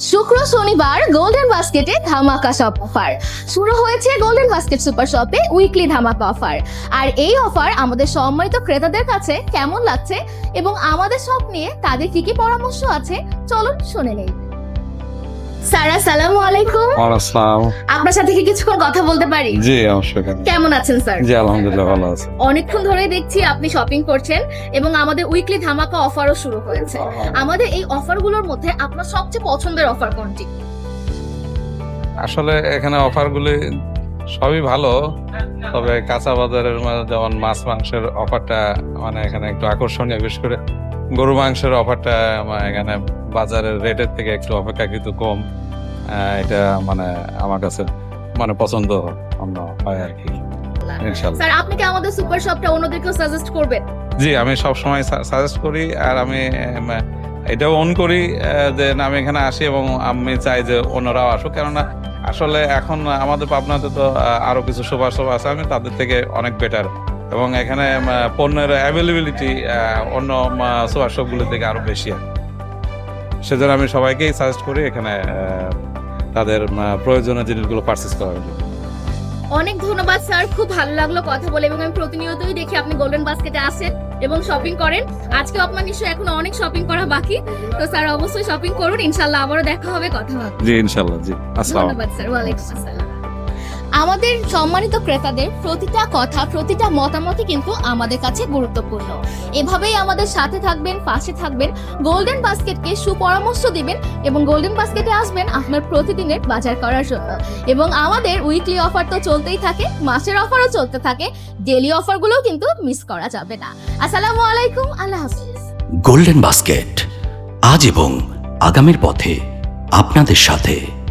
শুক্র শনিবার গোল্ডেন বাস্কেটে ধামাকা শপ অফার শুরু হয়েছে গোল্ডেন বাস্কেট সুপার শপে উইকলি ধামাকা অফার আর এই অফার আমাদের সম্মানিত ক্রেতাদের কাছে কেমন লাগছে এবং আমাদের সব নিয়ে তাদের কি কি পরামর্শ আছে? চলুন শুনে নেই। স্যার আসসালামু আলাইকুম। আসসালাম আপনার সাথে কি কিছুক্ষণ কথা বলতে পারি? জি অবশ্যই কেমন আছেন স্যার? জি আলহামদুলিল্লাহ ভালো আছে। অনেকক্ষণ ধরে দেখছি আপনি শপিং করছেন এবং আমাদের উইকলি ধামাকা অফারও শুরু হয়েছে। আমাদের এই অফারগুলোর মধ্যে আপনার সবচেয়ে পছন্দের অফার কোনটি? আসলে এখানে অফারগুলি সবই ভালো তবে কাঁচা বাজারের মধ্যে যেমন মাছ মাংসের অফারটা মানে এখানে একটু আকর্ষণীয় বিশেষ করে গরু মাংসের অফারটা আমার এখানে বাজারের রেটের থেকে একটু অপেক্ষাকৃত কম এটা মানে আমার কাছে মানে পছন্দ হয় আর কি। স্যার আপনি কি আমাদের সুপার শপটা অন্যদেরকেও সাজেস্ট করবেন? জি আমি সব সময় সাজেস্ট করি আর আমি এটাও অন করি যে আমি এখানে আসি এবং আমি চাই যে অন্যরাও আসুক। কেননা আসলে এখন আমাদের পাবনাতে তো আরও কিছু সুপার শপ আছে আমি তাদের থেকে অনেক বেটার এবং এখানে পণ্যের অ্যাভেলেবিলিটি অন্য সুপার শপগুলো থেকে আরও বেশি। কি। সেজন্য আমি সবাইকেই সাজেস্ট করি এখানে তাদের প্রয়োজনীয় জিনিসগুলো পারচেস করার জন্য। অনেক ধন্যবাদ স্যার। খুব ভালো লাগল কথা বলে এবং আমি প্রতিনিয়তই দেখি আপনি গোল্ডেন বাস্কেটে আসেন এবং শপিং করেন। আজকে আপনার নিশ্চয়ই এখন অনেক শপিং করা বাকি। তো স্যার অবশ্যই শপিং করুন। ইনশাল্লাহ আবারও দেখা হবে কথা হবে। জি ইনশাল্লাহ জি। আসসালাম ধন্যবাদ স্যার। ওয়ালাইকুম আসসালাম। আমাদের সম্মানিত ক্রেতাদের প্রতিটা কথা, প্রতিটা মতামতই কিন্তু আমাদের কাছে গুরুত্বপূর্ণ। এভাবেই আমাদের সাথে থাকবেন, পাশে থাকবেন গোল্ডেন বাস্কেটকে সুপরামর্শ দিবেন এবং গোল্ডেন বাস্কেটে আসবেন আপনার প্রতিদিনের বাজার করার জন্য। এবং আমাদের উইকলি অফার তো চলতেই থাকে, মাসের অফারও চলতে থাকে ডেলি অফারগুলোও কিন্তু মিস করা যাবে না। আসসালামু আলাইকুম, আল্লাহ হাফিজ। গোল্ডেন বাস্কেট আজ এবং আগামীর পথে আপনাদের সাথে।